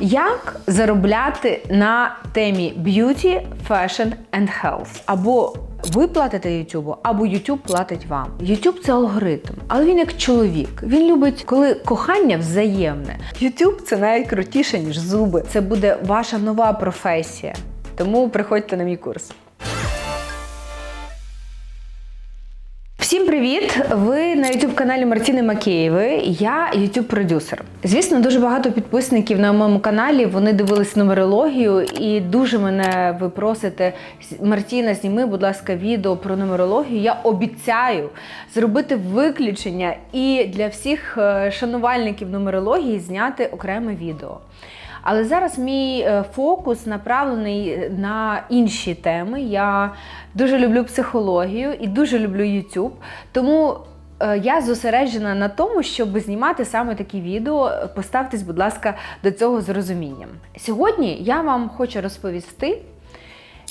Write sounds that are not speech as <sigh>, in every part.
Як заробляти на темі beauty, fashion and health? Або ви платите YouTube, або YouTube платить вам. YouTube – це алгоритм, але він як чоловік. Він любить, коли кохання взаємне. YouTube – це навіть крутіше, ніж зуби. Це буде ваша нова професія. Тому приходьте на мій курс. Всім привіт! Ви на youtube каналі Мартіни Макеєвої. Я youtube продюсер Звісно, дуже багато підписників на моєму каналі. Вони дивились нумерологію і дуже мене ви просите Мартіна, зніми, будь ласка, відео про нумерологію. Я обіцяю зробити виключення і для всіх е, шанувальників нумерології зняти окреме відео. Але зараз мій е, фокус направлений на інші теми. Я дуже люблю психологію і дуже люблю YouTube. Тому е, я зосереджена на тому, щоб знімати саме такі відео. Поставтесь, будь ласка, до цього з розумінням. Сьогодні я вам хочу розповісти.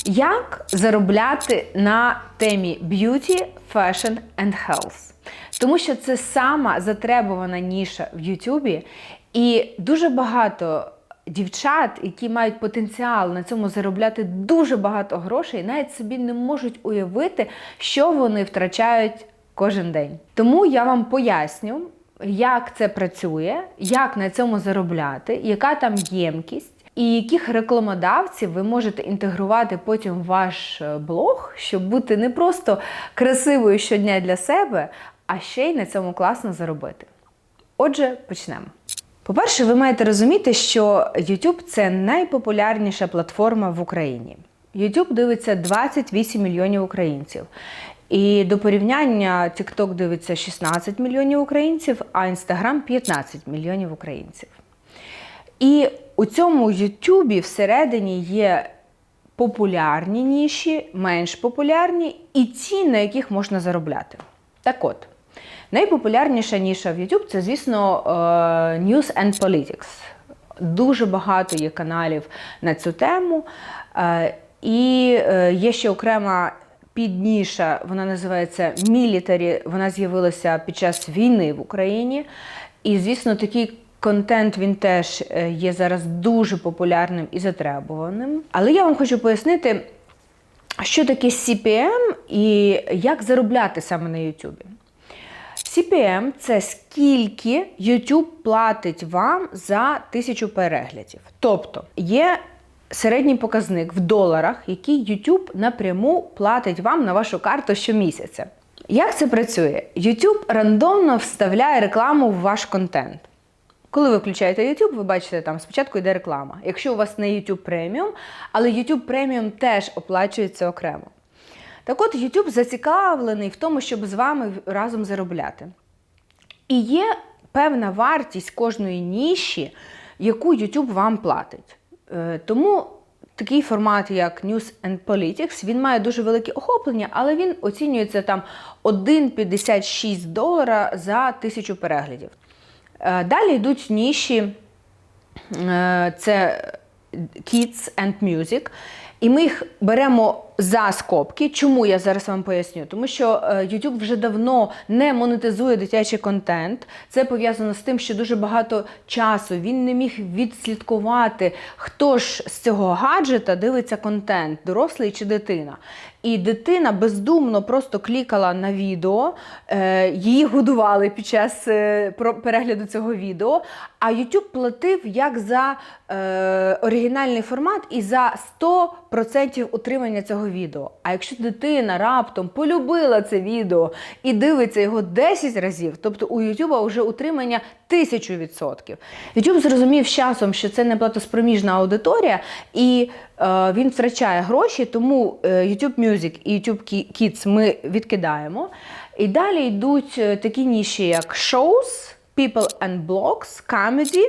Як заробляти на темі beauty, fashion and health? Тому що це сама затребувана ніша в Ютубі, і дуже багато дівчат, які мають потенціал на цьому заробляти дуже багато грошей, навіть собі не можуть уявити, що вони втрачають кожен день. Тому я вам поясню, як це працює, як на цьому заробляти, яка там ємкість. І яких рекламодавців ви можете інтегрувати потім в ваш е, блог, щоб бути не просто красивою щодня для себе, а ще й на цьому класно заробити. Отже, почнемо. По-перше, ви маєте розуміти, що YouTube це найпопулярніша платформа в Україні. YouTube дивиться 28 мільйонів українців. І до порівняння TikTok дивиться 16 мільйонів українців, а Instagram 15 мільйонів українців. І у цьому YouTube всередині є популярні ніші, менш популярні і ті, на яких можна заробляти. Так от. Найпопулярніша ніша в YouTube це, звісно, е, News and Politics. Дуже багато є каналів на цю тему. Е, і е, є ще окрема підніша, вона називається Military, Вона з'явилася під час війни в Україні. І, звісно, такий контент він теж є зараз дуже популярним і затребуваним. Але я вам хочу пояснити, що таке CPM і як заробляти саме на YouTube. CPM це скільки YouTube платить вам за тисячу переглядів. Тобто є середній показник в доларах, який YouTube напряму платить вам на вашу карту щомісяця. Як це працює? YouTube рандомно вставляє рекламу в ваш контент. Коли ви включаєте YouTube, ви бачите, там спочатку йде реклама. Якщо у вас не YouTube Premium, але YouTube Premium теж оплачується окремо. Так от, YouTube зацікавлений в тому, щоб з вами разом заробляти. І є певна вартість кожної ніші, яку YouTube вам платить. Е, тому такий формат, як News and Politics, він має дуже велике охоплення, але він оцінюється там 1,56 долара за тисячу переглядів. Е, далі йдуть ніші, е, це Kids and Music. І ми їх беремо за скобки. Чому я зараз вам поясню? Тому що е, YouTube вже давно не монетизує дитячий контент. Це пов'язано з тим, що дуже багато часу він не міг відслідкувати, хто ж з цього гаджета дивиться контент, дорослий чи дитина. І дитина бездумно просто клікала на відео, е, її годували під час е, перегляду цього відео. А YouTube платив як за оригінальний формат і за 100% утримання цього відео. А якщо дитина раптом полюбила це відео і дивиться його 10 разів, тобто у YouTube вже утримання 1000%. YouTube зрозумів з часом, що це не платоспроможна аудиторія, і е, він втрачає гроші, тому е, YouTube Music і YouTube Kids ми відкидаємо. І далі йдуть е, такі ніші, як shows, people and blogs, comedy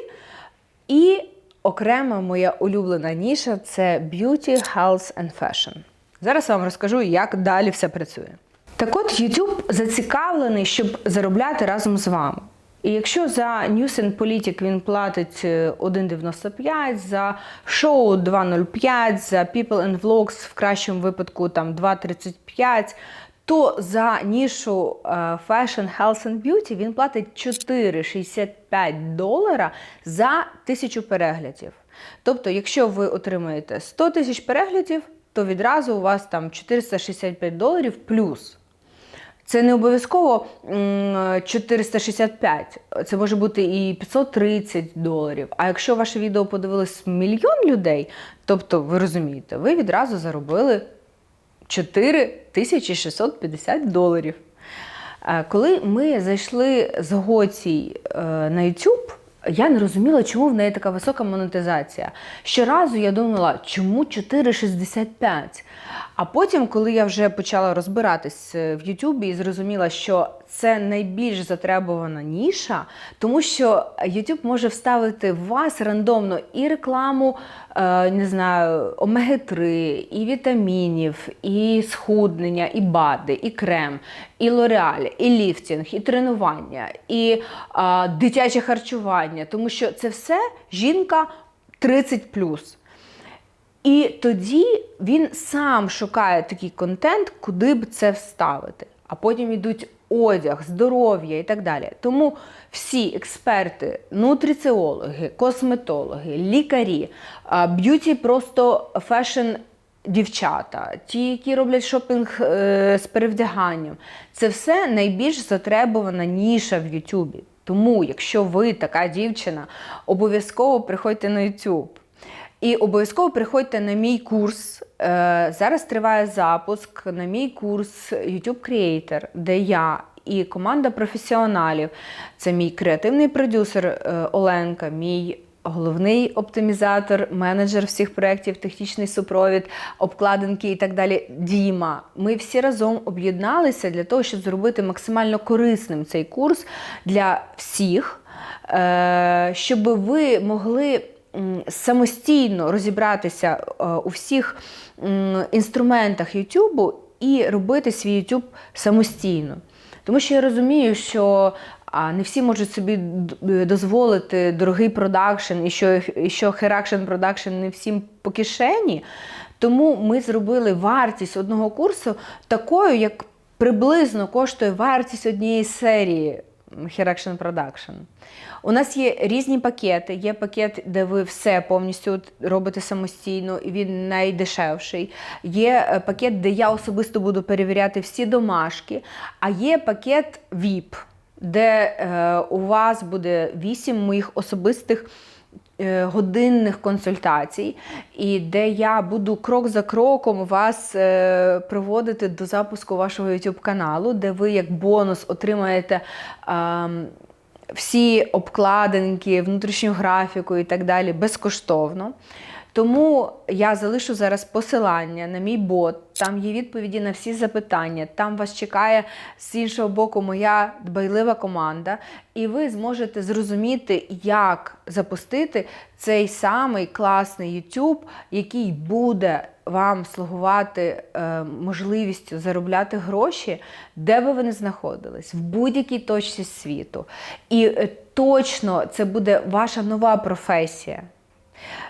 і окрема моя улюблена ніша це beauty, health and fashion. Зараз я вам розкажу, як далі все працює. Так от YouTube зацікавлений, щоб заробляти разом з вами. І якщо за News and Politic він платить 1,95, е, за шоу 2,05, за People and Vlogs в кращому випадку там 2,35, то за нішу е, Fashion, Health and Beauty він платить 4,65 долара за тисячу переглядів. Тобто, якщо ви отримаєте 100 тисяч переглядів, то відразу у вас там 465 доларів плюс. Це не обов'язково 465, це може бути і 530 доларів. А якщо ваше відео подивилось мільйон людей, тобто ви розумієте, ви відразу заробили 4650 доларів. Е, Коли ми зайшли з Гоцій е, на YouTube, я не розуміла, чому в неї така висока монетизація. Щоразу я думала, чому 4,65? А потім, коли я вже почала розбиратись е, в Ютубі і зрозуміла, що це найбільш затребувана ніша, тому що YouTube може вставити в вас рандомно і рекламу, не знаю, омеги-3, і вітамінів, і схуднення, і БАДи, і крем, і лореаль, і ліфтінг, і тренування, і е, дитяче харчування, тому що це все жінка 30 і тоді він сам шукає такий контент, куди б це вставити. А потім йдуть одяг, здоров'я і так далі. Тому всі експерти, нутриціологи, косметологи, лікарі, б'юті просто фешн дівчата, ті, які роблять шопінг е, з перевдяганням, це все найбільш затребувана ніша в Ютубі. Тому, якщо ви така дівчина, обов'язково приходьте на YouTube. І обов'язково приходьте на мій курс. Е, Зараз триває запуск на мій курс YouTube Creator, де я і команда професіоналів. Це мій креативний продюсер е, Оленка, мій головний оптимізатор, менеджер всіх проєктів, технічний супровід, обкладинки і так далі. Діма. Ми всі разом об'єдналися для того, щоб зробити максимально корисним цей курс для всіх, е, щоб ви могли самостійно розібратися е, у всіх інструментах YouTube і робити свій YouTube самостійно. Тому що я розумію, що не всі можуть собі дозволити дорогий продакшн, і що, і що Херакшн продакшн не всім по кишені. Тому ми зробили вартість одного курсу такою, як приблизно коштує вартість однієї серії Heraction Production. У нас є різні пакети. Є пакет, де ви все повністю робите самостійно, і він найдешевший. Є е, пакет, де я особисто буду перевіряти всі домашки. А є пакет VIP, де е, у вас буде 8 моїх особистих е, годинних консультацій, і де я буду крок за кроком вас е, проводити до запуску вашого YouTube каналу, де ви як бонус отримаєте. Всі обкладинки, внутрішню графіку і так далі безкоштовно. Тому я залишу зараз посилання на мій бот. Там є відповіді на всі запитання. Там вас чекає з іншого боку моя дбайлива команда, і ви зможете зрозуміти, як запустити цей самий класний YouTube, який буде вам слугувати е, можливістю заробляти гроші, де би ви не знаходились, в будь-якій точці світу. І е, точно це буде ваша нова професія.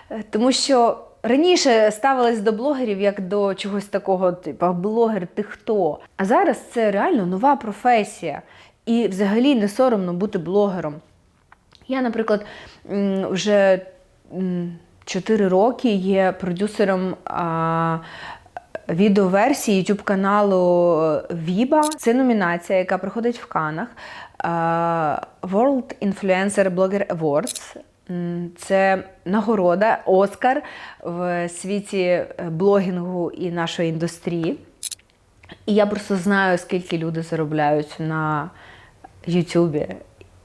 Е, Тому що раніше ставились до блогерів як до чогось такого, типу, блогер, ти хто? А зараз це реально нова професія. І взагалі не соромно бути блогером. Я, наприклад, вже 4 роки є продюсером а, відеоверсії YouTube каналу Viba. Це номінація, яка проходить в Канах. World Influencer Blogger Awards. Це нагорода Оскар в світі е, блогінгу і нашої індустрії. І я просто знаю, скільки люди заробляють на Ютубі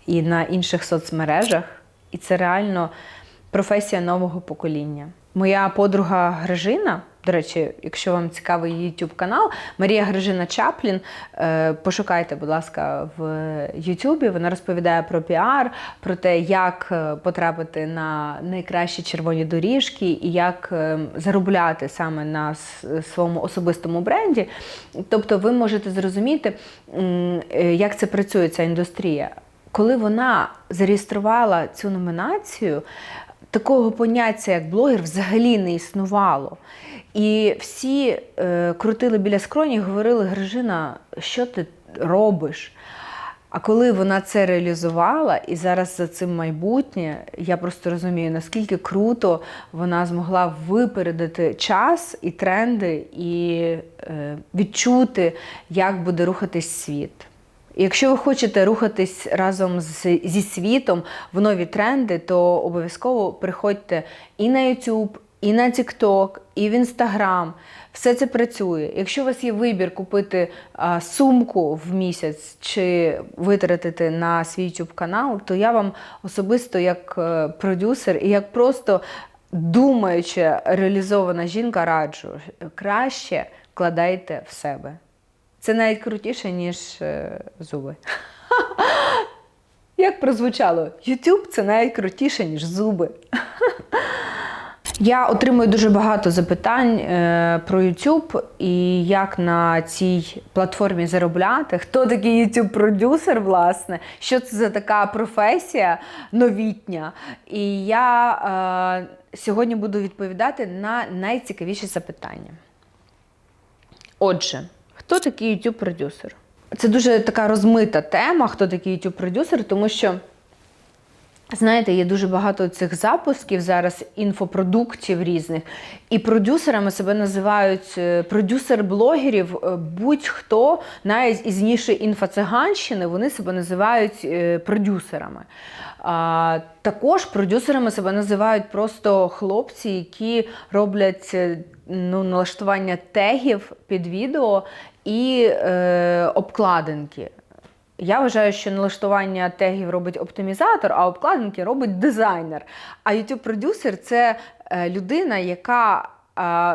і на інших соцмережах. І це реально професія нового покоління. Моя подруга Грижина, до речі, якщо вам цікавий YouTube канал, Марія Грижина Чаплін. е, Пошукайте, будь ласка, в Ютубі. Вона розповідає про піар, про те, як е, потрапити на найкращі червоні доріжки і як е, заробляти саме на своєму особистому бренді. Тобто, ви можете зрозуміти, як це працює ця індустрія. Коли вона зареєструвала цю номінацію, такого поняття, як блогер, взагалі не існувало. І всі е, крутили біля скроні і говорили: Грижина, що ти робиш? А коли вона це реалізувала, і зараз за цим майбутнє, я просто розумію, наскільки круто вона змогла випередити час і тренди, і е, відчути, як буде рухатись світ. Якщо ви хочете рухатись разом з, зі світом в нові тренди, то обов'язково приходьте і на YouTube, і на TikTok, і в Instagram. Все це працює. Якщо у вас є вибір купити а, сумку в місяць чи витратити на свій YouTube канал, то я вам особисто як е, продюсер і як просто думаюча реалізована жінка раджу краще вкладайте в себе. Це навіть крутіше, ніж е, зуби. <laughs> Як прозвучало? YouTube це навіть крутіше, ніж зуби. <laughs> Я отримую дуже багато запитань е, про YouTube і як на цій платформі заробляти. Хто такий YouTube продюсер, власне? Що це за така професія новітня? І я е, сьогодні буду відповідати на найцікавіші запитання. Отже, хто такий youtube продюсер Це дуже така розмита тема, хто такий youtube продюсер тому що. Знаєте, є дуже багато цих запусків зараз інфопродуктів різних, і продюсерами себе називають е, продюсер блогерів. е, Будь-хто навіть із ніші інфоциганщини вони себе називають е, продюсерами. А, також продюсерами себе називають просто хлопці, які роблять ну, налаштування тегів під відео і е, обкладинки. Я вважаю, що налаштування тегів робить оптимізатор, а обкладинки робить дизайнер. А youtube продюсер це е, людина, яка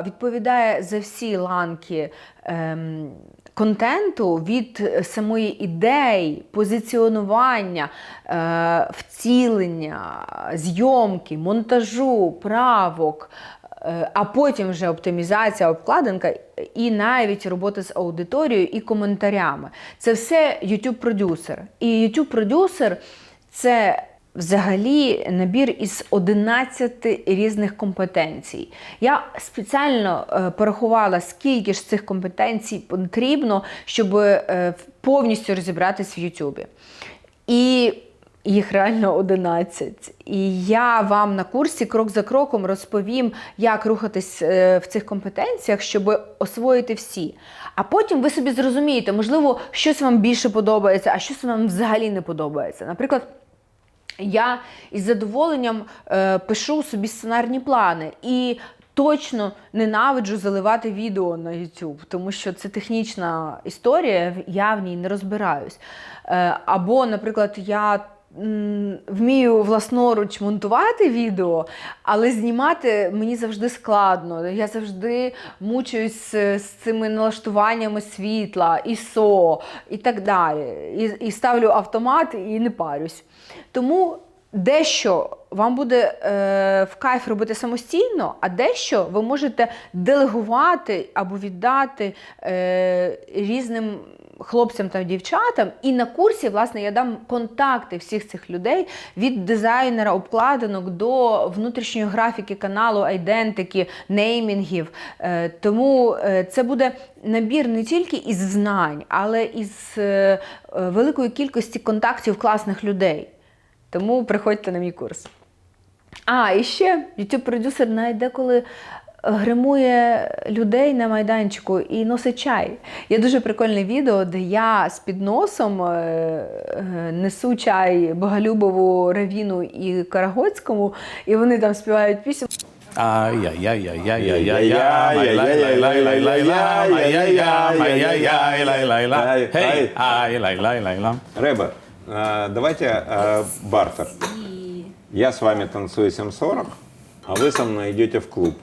відповідає за всі ланки ем, контенту від самої ідеї, позиціонування, е, вцілення, зйомки, монтажу, правок. Е, А потім вже оптимізація, обкладинка і навіть робота з аудиторією і коментарями. Це все youtube продюсер І youtube продюсер це взагалі набір із 11 різних компетенцій. Я спеціально е, порахувала, скільки ж цих компетенцій потрібно, щоб е, повністю розібратись в Ютубі. І їх реально 11. І я вам на курсі крок за кроком розповім, як рухатись е, в цих компетенціях, щоб освоїти всі. А потім ви собі зрозумієте, можливо, щось вам більше подобається, а щось вам взагалі не подобається. Наприклад. Я із задоволенням е, пишу собі сценарні плани і точно ненавиджу заливати відео на YouTube, тому що це технічна історія, я в ній не розбираюсь. Е, або, наприклад, я вмію власноруч монтувати відео, але знімати мені завжди складно. Я завжди мучуюсь з, з цими налаштуваннями світла, ISO і так далі. І, і ставлю автомат і не парюсь. Тому дещо вам буде е, в кайф робити самостійно, а дещо ви можете делегувати або віддати е, різним хлопцям та дівчатам. І на курсі, власне, я дам контакти всіх цих людей від дизайнера обкладинок до внутрішньої графіки каналу, айдентики, неймінгів. Е, тому е, це буде набір не тільки із знань, але із е, великої кількості контактів класних людей. Тому приходьте на мій курс. А, і ще youtube продюсер навіть деколи гримує людей на майданчику і носить чай. Є дуже прикольне відео, де я з підносом е, е, несу чай Боголюбову, Равіну і Карагоцькому, і вони там співають пісню. Рэба, э, давайте э, бартер. Я с вами танцую 7.40, а вы со мной идете в клуб.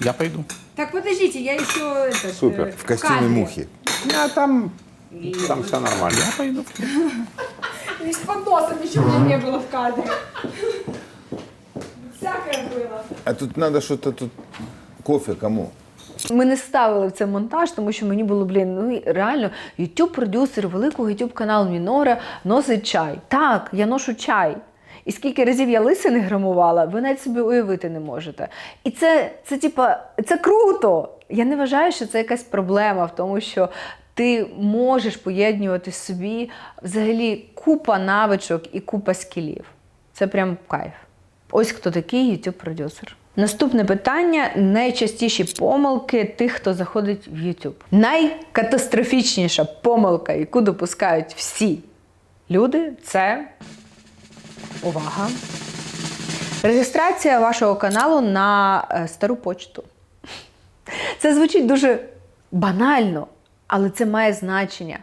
Я пойду. Так подождите, я еще этот, Супер. э, В В костюме кадре. мухи. А там, там все нормально. Я пойду. <laughs> И с подносом еще у меня не было в кадре. Всякое было. А тут надо что-то тут... Кофе кому? Ми не ставили в це монтаж, тому що мені було, блін, ну і реально, youtube продюсер великого youtube каналу Мінора носить чай. Так, я ношу чай. І скільки разів я лисини грамувала, ви навіть собі уявити не можете. І це, це, типа, це круто. Я не вважаю, що це якась проблема в тому, що ти можеш поєднувати собі взагалі купа навичок і купа скілів. Це прям кайф. Ось хто такий youtube продюсер Наступне питання: найчастіші помилки тих, хто заходить в YouTube. Найкатастрофічніша помилка, яку допускають всі люди, це увага. Реєстрація вашого каналу на е, стару почту. Це звучить дуже банально, але це має значення.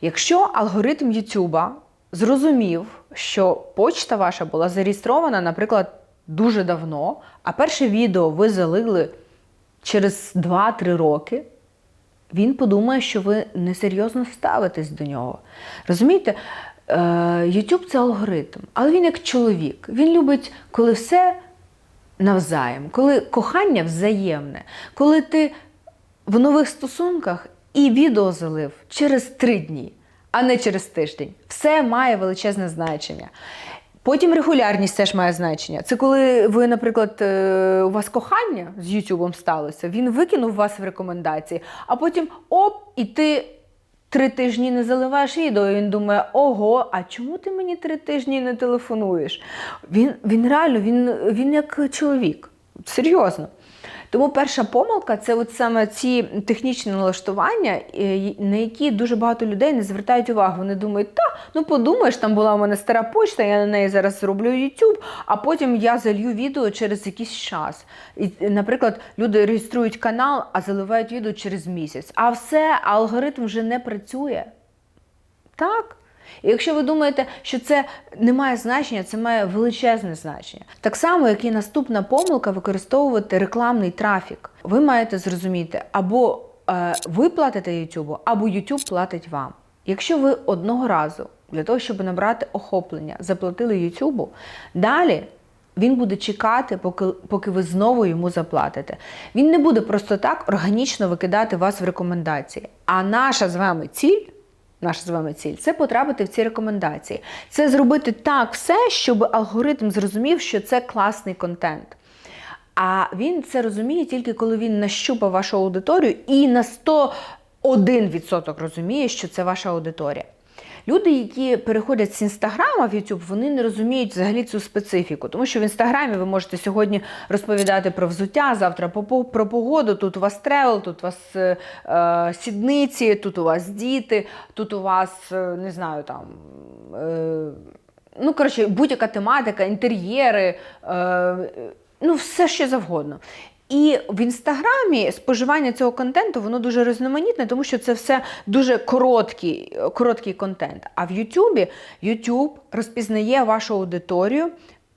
Якщо алгоритм Ютуба зрозумів, що почта ваша була зареєстрована, наприклад, дуже давно, а перше відео ви залили через 2-3 роки, він подумає, що ви несерйозно ставитесь до нього. Розумієте, YouTube це алгоритм, але він як чоловік. Він любить, коли все навзаєм, коли кохання взаємне, коли ти в нових стосунках і відео залив через три дні, а не через тиждень. Все має величезне значення. Потім регулярність теж має значення. Це коли ви, наприклад, е, у вас кохання з Ютубом сталося, він викинув вас в рекомендації, а потім оп, і ти три тижні не заливаєш відео, він думає: ого, а чому ти мені три тижні не телефонуєш? Він, він реально, він, він як чоловік. Серйозно. Тому перша помилка це от саме ці технічні налаштування, на які дуже багато людей не звертають увагу. Вони думають, та ну подумаєш, там була у мене стара почта, я на неї зараз зроблю YouTube, а потім я залью відео через якийсь час. І, наприклад, люди реєструють канал, а заливають відео через місяць. А все, алгоритм вже не працює. Так. І якщо ви думаєте, що це не має значення, це має величезне значення. Так само, як і наступна помилка використовувати рекламний трафік. Ви маєте зрозуміти, або е, ви платите YouTube, або YouTube платить вам. Якщо ви одного разу для того, щоб набрати охоплення, заплатили YouTube, далі він буде чекати, поки, поки ви знову йому заплатите. Він не буде просто так органічно викидати вас в рекомендації. А наша з вами ціль наша з вами ціль це потрапити в ці рекомендації. Це зробити так все, щоб алгоритм зрозумів, що це класний контент. А він це розуміє тільки коли він нащупав вашу аудиторію і на 101% розуміє, що це ваша аудиторія. Люди, які переходять з інстаграма в YouTube, вони не розуміють взагалі цю специфіку, тому що в інстаграмі ви можете сьогодні розповідати про взуття, завтра про погоду. Тут у вас тревел, тут у вас е, е, сідниці, тут у вас діти, тут у вас е, не знаю там. Е, ну, коротше, будь-яка тематика, інтер'єри, е, ну, все що завгодно. І в інстаграмі споживання цього контенту воно дуже різноманітне, тому що це все дуже короткий, короткий контент. А в Ютубі YouTube розпізнає вашу аудиторію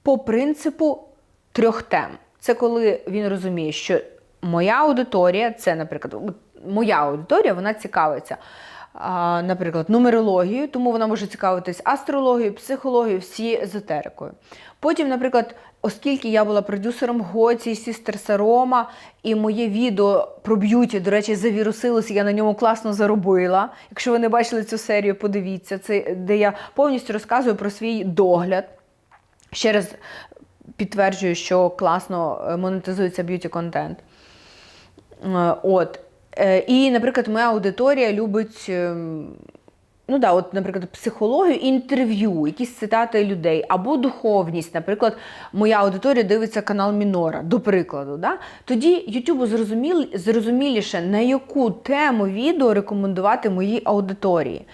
по принципу трьох тем. Це коли він розуміє, що моя аудиторія, це, наприклад, моя аудиторія, вона цікавиться. Наприклад, нумерологією, тому вона може цікавитись астрологією, психологією, всі езотерикою. Потім, наприклад, оскільки я була продюсером Гоці, Сістер Сарома, і моє відео про б'юті, до речі, завірусилося, я на ньому класно заробила. Якщо ви не бачили цю серію, подивіться, це де я повністю розказую про свій догляд. Ще раз підтверджую, що класно е, монетизується б'юті контент. Е, От. Е, І, наприклад, моя аудиторія любить. Ну да, от, наприклад, психологію, інтерв'ю, якісь цитати людей, або духовність. Наприклад, моя аудиторія дивиться канал Мінора, до прикладу. Да? Тоді Ютубу зрозуміл, зрозуміліше, на яку тему відео рекомендувати моїй аудиторії.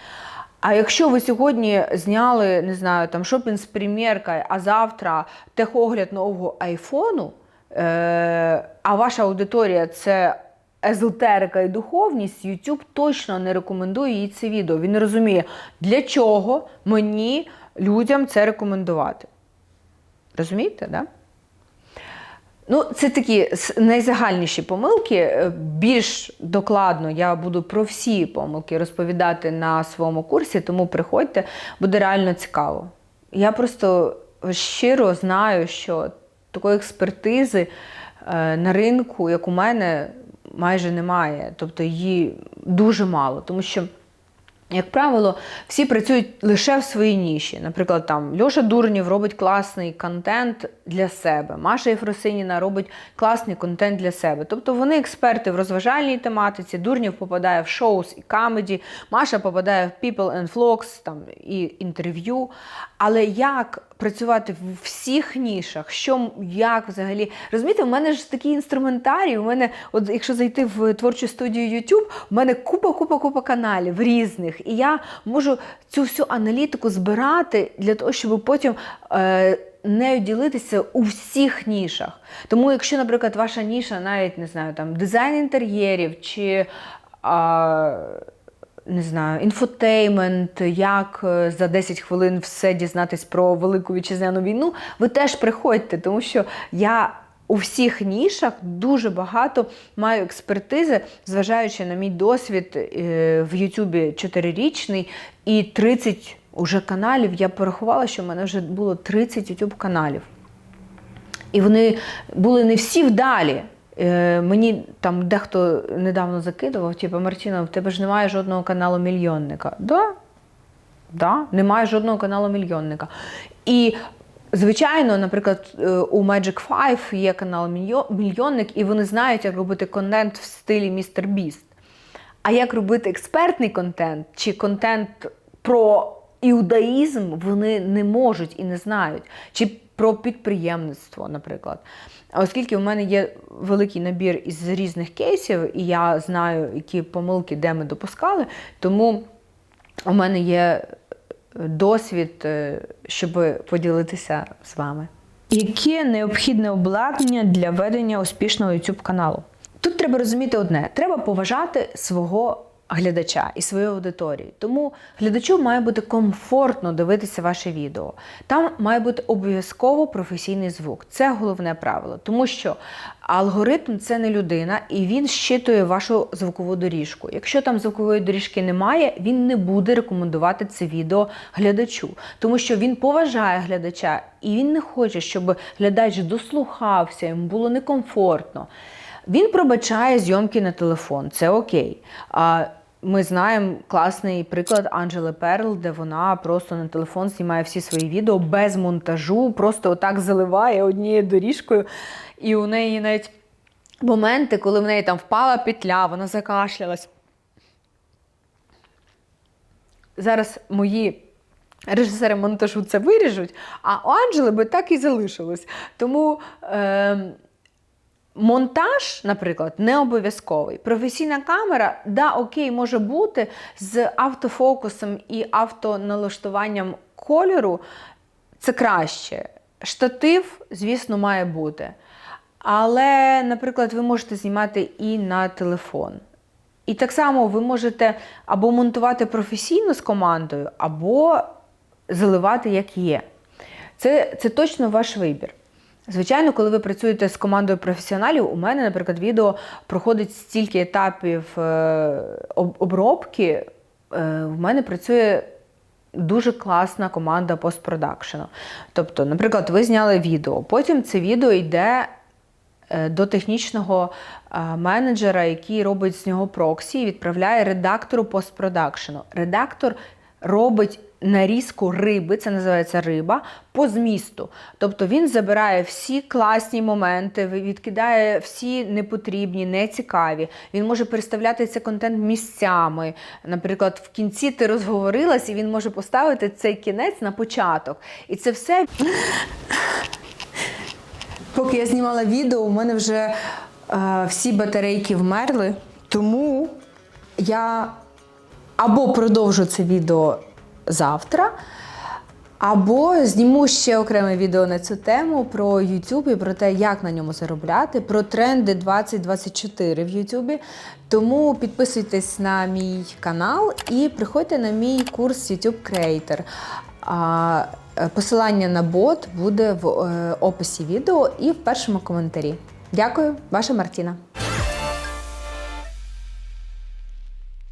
А якщо ви сьогодні зняли, не знаю, там шопінг з приміркою, а завтра техогляд нового айфону, е- а ваша аудиторія це езотерика і духовність, YouTube точно не рекомендує їй це відео. Він розуміє, для чого мені людям це рекомендувати. Розумієте, да? Ну, це такі найзагальніші помилки. Е, Більш докладно я буду про всі помилки розповідати на своєму курсі, тому приходьте, буде реально цікаво. Я просто щиро знаю, що такої експертизи е, на ринку, як у мене, майже немає. Тобто її дуже мало. Тому що Як правило, всі працюють лише в своїй ніші. Наприклад, там Льоша Дурнів робить класний контент для себе, Маша Єфросиніна робить класний контент для себе. Тобто вони експерти в розважальній тематиці, Дурнів попадає в шоус і камеді, Маша попадає в People and Vlogs там, і інтерв'ю. Але як працювати в всіх нішах, що як взагалі. Розумієте, у мене ж такий інструментарій. У мене, от якщо зайти в творчу студію YouTube, у мене купа, купа, купа каналів різних. І я можу цю всю аналітику збирати для того, щоб потім. Е, нею ділитися у всіх нішах. Тому, якщо, наприклад, ваша ніша, навіть не знаю, там дизайн інтер'єрів чи а, не знаю, інфотеймент, як е, за 10 хвилин все дізнатись про Велику Вітчизняну війну, ви теж приходьте, тому що я у всіх нішах дуже багато маю експертизи, зважаючи на мій досвід е, в Ютубі 4-річний і 30 уже каналів. Я порахувала, що в мене вже було 30 YouTube каналів. І вони були не всі вдалі. Е, мені там дехто недавно закидував, типу, Мартіна, в тебе ж немає жодного каналу мільйонника. Да? Да, немає жодного каналу мільйонника. І, звичайно, наприклад, е, у Magic 5 є канал мільйонник, і вони знають, як робити контент в стилі Містер Біст. А як робити експертний контент чи контент про іудаїзм, вони не можуть і не знають. Чи про підприємництво, наприклад. Оскільки в мене є великий набір із різних кейсів, і я знаю, які помилки, де ми допускали, тому у мене є досвід, е, щоб поділитися з вами. Яке необхідне обладнання для ведення успішного YouTube каналу? Тут треба розуміти одне: треба поважати свого глядача і свою аудиторію. Тому глядачу має бути комфортно дивитися ваше відео. Там має бути обов'язково професійний звук. Це головне правило, тому що алгоритм це не людина, і він щитує вашу звукову доріжку. Якщо там звукової доріжки немає, він не буде рекомендувати це відео глядачу, тому що він поважає глядача і він не хоче, щоб глядач дослухався, йому було некомфортно. Він пробачає зйомки на телефон, це окей. А ми знаємо класний приклад Анджели Перл, де вона просто на телефон знімає всі свої відео без монтажу, просто отак заливає однією доріжкою. І у неї навіть моменти, коли в неї там впала петля, вона закашлялась. Зараз мої режисери монтажу це виріжуть, а у Анджели би так і залишилось. Тому. Е- Монтаж, наприклад, не обов'язковий. Професійна камера, да, окей, може бути з автофокусом і автоналаштуванням кольору. Це краще. Штатив, звісно, має бути. Але, наприклад, ви можете знімати і на телефон. І так само ви можете або монтувати професійно з командою, або заливати як є. Це, це точно ваш вибір. Звичайно, коли ви працюєте з командою професіоналів, у мене, наприклад, відео проходить стільки етапів е, обробки. Е, В мене працює дуже класна команда постпродакшену. Тобто, наприклад, ви зняли відео, потім це відео йде е, до технічного менеджера, який робить з нього проксі і відправляє редактору постпродакшену. Редактор робить нарізку риби, це називається риба, по змісту. Тобто він забирає всі класні моменти, відкидає всі непотрібні, нецікаві. Він може переставляти цей контент місцями. Наприклад, в кінці ти розговорилась, і він може поставити цей кінець на початок. І це все Поки я знімала відео, у мене вже е, всі батарейки вмерли, тому я або продовжу це відео завтра, або зніму ще окреме відео на цю тему про YouTube і про те, як на ньому заробляти, про тренди 2024 в YouTube. Тому підписуйтесь на мій канал і приходьте на мій курс YouTube Creator. Е, Посилання на бот буде в е, описі відео і в першому коментарі. Дякую, ваша Мартіна.